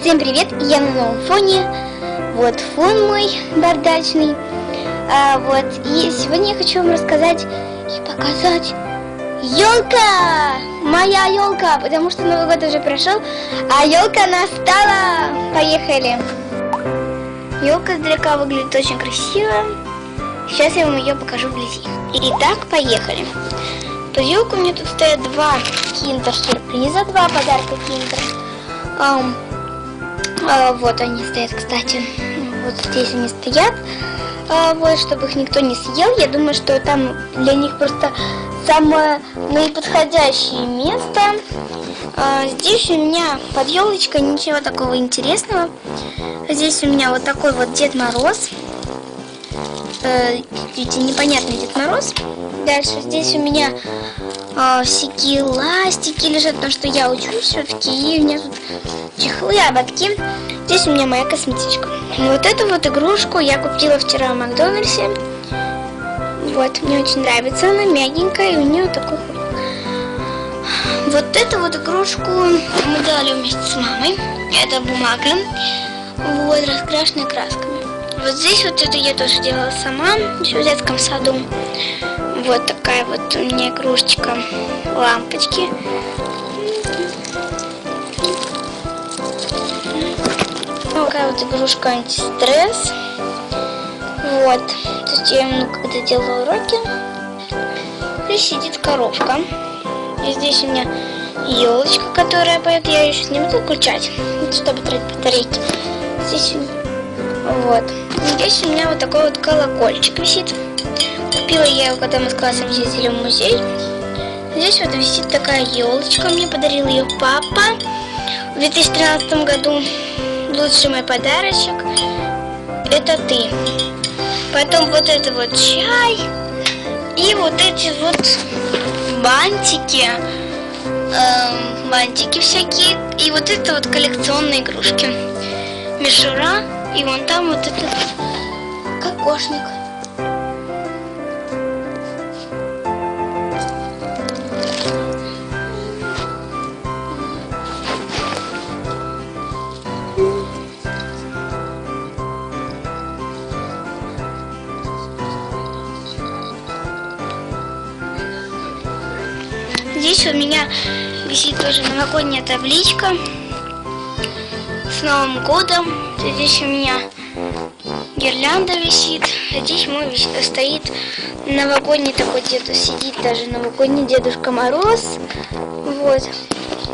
Всем привет, я на новом фоне. Вот фон мой бардачный. А, вот, и сегодня я хочу вам рассказать и показать елка! Моя елка, потому что Новый год уже прошел, а елка настала. Поехали! Елка издалека выглядит очень красиво. Сейчас я вам ее покажу вблизи. Итак, поехали. Под елку у меня тут стоят два киндер-сюрприза, два подарка киндер. Ам, а, вот они стоят, кстати. Вот здесь они стоят. А, вот, чтобы их никто не съел. Я думаю, что там для них просто самое наиподходящее место. А, здесь у меня под елочкой ничего такого интересного. Здесь у меня вот такой вот Дед Мороз. Э, непонятный Дед Мороз. Дальше здесь у меня э, всякие ластики лежат, потому что я учусь все-таки, и у меня тут чехлы, ободки. Здесь у меня моя косметичка. Вот эту вот игрушку я купила вчера в Макдональдсе. Вот, мне очень нравится, она мягенькая, и у нее такой вот эту вот игрушку мы дали вместе с мамой. Это бумага, вот, раскрашенная красками. Вот здесь вот это я тоже делала сама, еще в детском саду. Вот такая вот у меня игрушечка, лампочки. Такая вот игрушка антистресс. Вот. То есть я именно когда делала уроки. Здесь сидит коробка. И здесь у меня елочка, которая поет. Я ее сейчас не буду включать, чтобы тратить батарейки. Здесь вот. Здесь у меня вот такой вот колокольчик висит. Купила я его, когда мы с классом ездили в музей. Здесь вот висит такая елочка. Мне подарил ее папа в 2013 году. Лучший мой подарочек. Это ты. Потом вот это вот чай. И вот эти вот бантики. Эм, бантики всякие. И вот это вот коллекционные игрушки. Мишура. И вон там вот этот кокошник. Здесь у меня висит тоже новогодняя табличка с Новым годом. Здесь у меня гирлянда висит. А здесь мой стоит новогодний такой дедушка. Сидит даже новогодний Дедушка Мороз. Вот.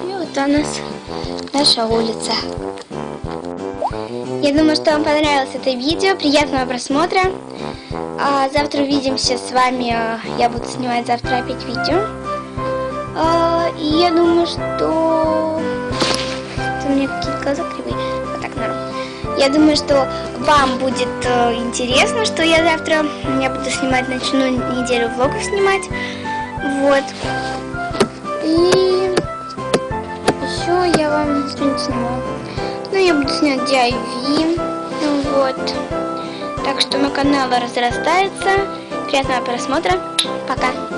И вот у нас наша улица. Я думаю, что вам понравилось это видео. Приятного просмотра. А завтра увидимся с вами. Я буду снимать завтра опять видео. А, и я думаю, что... Глаза кривые. Вот так, нормально. Я думаю, что вам будет э, интересно, что я завтра... Я буду снимать, начну неделю влогов снимать. Вот. И... Еще я вам что-нибудь сниму. Ну, я буду снимать DIV. Вот. Так что мой канал разрастается. Приятного просмотра. Пока.